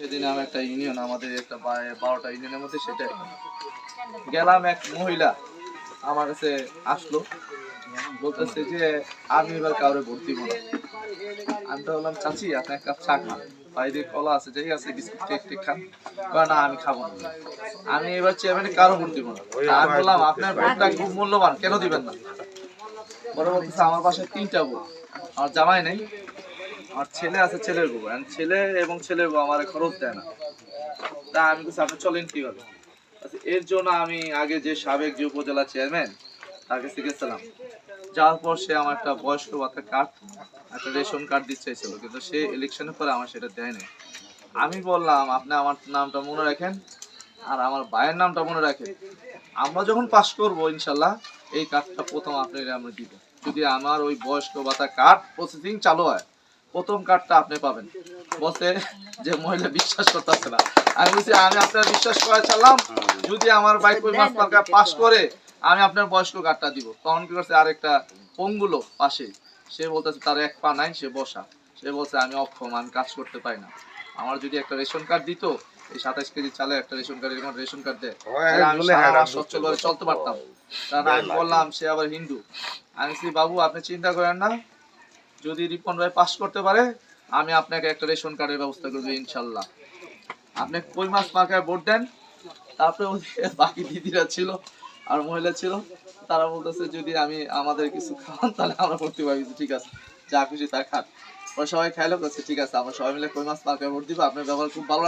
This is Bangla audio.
সেদিন আমি একটা ইউনিয়ন আমাদের একটা বারোটা ইউনিয়নের মধ্যে সেটাই। গেলাম এক মহিলা আমার কাছে আসলো। বলতেছে যে, আমি এবার কাউরে ভোট দিব আমি তো বললাম, চাচি, আপনি এক কাপ চা খান। বাইরে কলা আছে, যাই আছে, বিস্কুট টেক টেক খান। না, আমি খাব না। আমি এবার চেয়ারম্যানে কারও ভোট দিব না। আমি বললাম, আপনার ভোটটা খুব মূল্যবান, কেন দিবেন না? পরে বলতেছে আমার পাশে তিনটা বউ আমার জামাই নেই। আমার ছেলে আছে ছেলের বউ ছেলে এবং ছেলের বউ আমার খরচ দেয় না। তা আমি বলছি আপনি চলেন কীভাবে? আচ্ছা, এর জন্য আমি আগে যে সাবেক যে উপজেলা চেয়ারম্যান তার কাছে গেছিলাম। যাওয়ার পর সে আমার একটা বয়স্ক ভাতা কার্ড একটা রেশন কার্ড দিতে চাইছিল কিন্তু সে ইলেকশনের পরে আমার সেটা দেয়নি। আমি বললাম আপনি আমার নামটা মনে রাখেন আর আমার ভাইয়ের নামটা মনে রাখেন। আমরা যখন পাস করব ইনশাল্লাহ এই কার্ডটা প্রথম আপনাকে আমরা দিব। যদি আমার ওই বয়স্ক ভাতা কার্ড প্রসেসিং চালু হয় প্রথম কার্ডটা আপনি পাবেন। বলতে যে মহিলা বিশ্বাস করতেছে না। আমি বলছি আমি আপনার বিশ্বাস করে চালাম যদি আমার বাইক ওই মাস মার্কা পাস করে আমি আপনার বয়স্ক কার্ডটা দিব। তখন কি করছে আরেকটা পঙ্গুলো পাশে সে বলতেছে তার এক পা নাই সে বসা। সে বলছে আমি অক্ষম আমি কাজ করতে পারি না। আমার যদি একটা রেশন কার্ড দিত এই সাতাইশ কেজি চালে একটা রেশন কার্ড এরকম রেশন কার্ড দেয় আমি সচ্ছলভাবে চলতে পারতাম। কারণ আমি বললাম সে আবার হিন্দু। আমি বলছি, বাবু আপনি চিন্তা করেন না। যদি রিপন ভাই পাস করতে পারে, আমি আপনাকে একটা রেশন কার্ডের ব্যবস্থা করব ইনশাল্লাহ। আপনি কই মাস মার্কায় ভোট দেন? তারপরে বাকি দিদিরা ছিল আর মহিলা ছিল, তারা বলতেছে, যদি আমি, আমাদের কিছু খাওয়ান, তাহলে আমরা ভর্তি পারি ঠিক আছে? যা খুশি তা খান। সবাই খাইলো ঠিক আছে, আমরা সবাই মিলে কই মাস মার্কায় ভোট দিব? আপনার ব্যবহার খুব ভালো